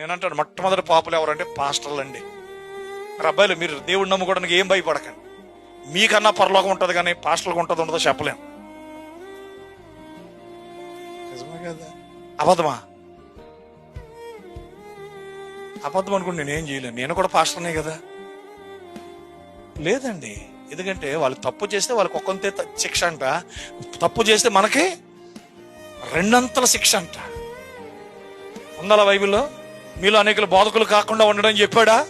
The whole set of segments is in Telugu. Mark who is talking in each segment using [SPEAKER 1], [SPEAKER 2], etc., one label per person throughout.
[SPEAKER 1] నేనంటాను మొట్టమొదటి పాపులు ఎవరంటే పాస్టర్లు అండి మరి అబ్బాయిలు మీరు దేవుడు నమ్ముకోవడానికి ఏం భయపడకండి. మీకన్నా పరలోకం ఉంటుంది కానీ పాస్టర్లకు ఉంటుంది ఉండదో చెప్పలేము నిజమే కదా? అబద్ధమా? అబద్ధం అనుకుంటే నేనేం చేయలేను. నేను కూడా పాస్టర్నే కదా? లేదండి. ఎందుకంటే వాళ్ళు తప్పు చేస్తే వాళ్ళకి ఒక్కంతే శిక్ష అంట. తప్పు చేస్తే మనకి రెండంతల శిక్ష అంట. ఉండాలా బైబిల్లో మీలో అనేకలు బోధకులు కాకుండా ఉండడం చెప్పాడా?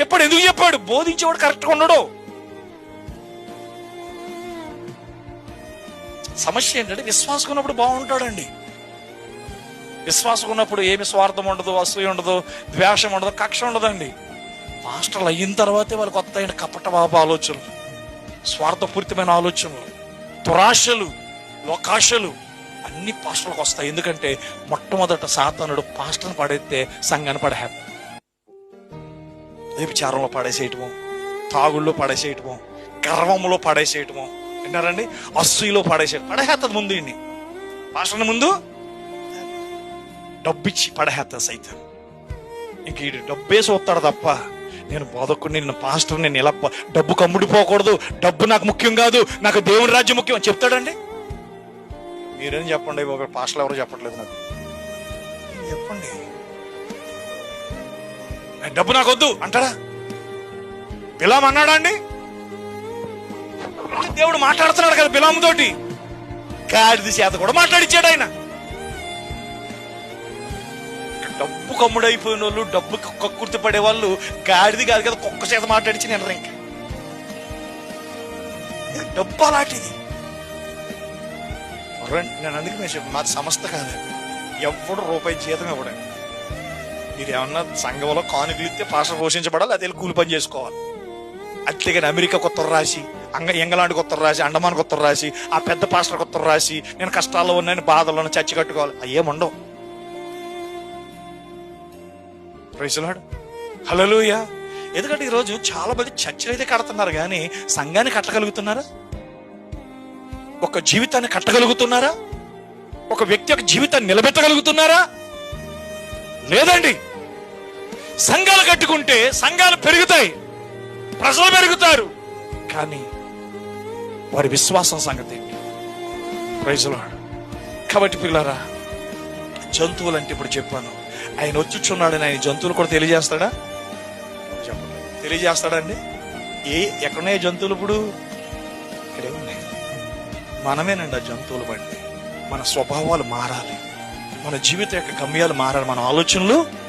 [SPEAKER 1] చెప్పాడు. ఎందుకు చెప్పాడు? బోధించేవాడు కరెక్ట్గా ఉండడు. సమస్య ఏంటంటే విశ్వాసం ఉన్నప్పుడు బాగుంటాడండి. విశ్వాసం ఉన్నప్పుడు ఏమి స్వార్థం ఉండదు అసూయ ఉండదు ద్వేషం ఉండదు కక్ష ఉండదండి. మాస్టర్లు అయిన తర్వాతే వాళ్ళకి కొత్త అయిన కపట బాబు ఆలోచనలు స్వార్థపూరితమైన ఆలోచనలు దురాశలు లోకాశలు అన్ని పాస్టర్లకు వస్తాయి. ఎందుకంటే మొట్టమొదట సాతానుడు పాస్టర్ని పడేస్తే సంఘాన్ని పడేస్తాడు వ్యభిచారంలో పడేసేయటము తాగుళ్ళు పడేసేయటము గర్వంలో పడేసేయటము. విన్నారండి? అస్సులో పడేసేయటం. పడేస్తుంది ముందు ఇన్ని. పాస్టర్ని ముందు డబ్బిచ్చి పడేస్తుంది సైతం ఇంక ఈ డబ్బే చూస్తాడు తప్ప నేను బోధకుడిని నేను పాస్టర్ నేను ఎలా డబ్బు కమ్ముడిపోకూడదు. డబ్బు నాకు ముఖ్యం కాదు. నాకు దేవుని రాజ్యం ముఖ్యం అని చెప్తాడండి? మీరేం చెప్పండి? ఒక పాస్టర్లు ఎవరు చెప్పట్లేదు నాకు. చెప్పండి. "ఏ, డబ్బు నాకు వద్దు అంటాడా బిలాం అన్నాడా అండి? దేవుడు మాట్లాడుతున్నాడు కదా బిలాముతోటి గాడిది చేత కూడా మాట్లాడిచ్చాడు ఆయన. డబ్బు కమ్ముడైపోయిన వాళ్ళు డబ్బు కక్కుర్తి పడే వాళ్ళు గాడిది కాదు కదా కుక్క చేత మాట్లాడించి నేను ఇంకా. డబ్బు అలాంటిది. రండి, నేను అందుకే నేను చెప్పాను మాది సంస్థ కాదు. ఎవడు రూపాయి జీతం ఇవ్వడండి మీరు ఏమన్నా సంఘంలో కానుకలు ఇస్తే పాస్టర్ పోషించబడాలి అదే కూలి పని చేసుకోవాలి. అట్లే అమెరికా కొత్త రాసి అంగ ఇంగ్లాండ్కి కొత్త రాసి అండమాన్ కొత్త రాసి ఆ పెద్ద పాస్టర్ కొత్త రాసి నేను కష్టాల్లో ఉన్నాను బాధల్లో ఉన్నా, చచ్చి కట్టుకోవాలి. అవి ఏముండవు ప్రైజ్లాడు హలోయ ఎందుకంటే ఈరోజు చాలా మంది చర్చలు అయితే కడుతున్నారు కానీ సంఘాన్ని కట్టగలుగుతున్నారా? ఒక జీవితాన్ని కట్టగలుగుతున్నారా? ఒక వ్యక్తి యొక్క జీవితాన్ని నిలబెట్టగలుగుతున్నారా? లేదండి. సంఘాలు కట్టుకుంటే సంఘాలు పెరుగుతాయి. ప్రజలు పెరుగుతారు. కానీ వారి విశ్వాసం సంగతి ఏంటి? కాబట్టి పిల్లరా జంతువులు అంటే ఇప్పుడు చెప్పాను. ఆయన వచ్చుచున్నాడని ఆయన జంతువులు కూడా తెలియజేస్తాడా? తెలియజేస్తాడండి ఏ ఎక్కడున్నాయి జంతువులు ఇప్పుడు? ఇక్కడే ఉన్నాయి. మనమేనండి ఆ జంతువులు బండి. మన స్వభావాలు మారాలి. మన జీవిత యొక్క గమ్యాలు మారాలి. మన ఆలోచనలు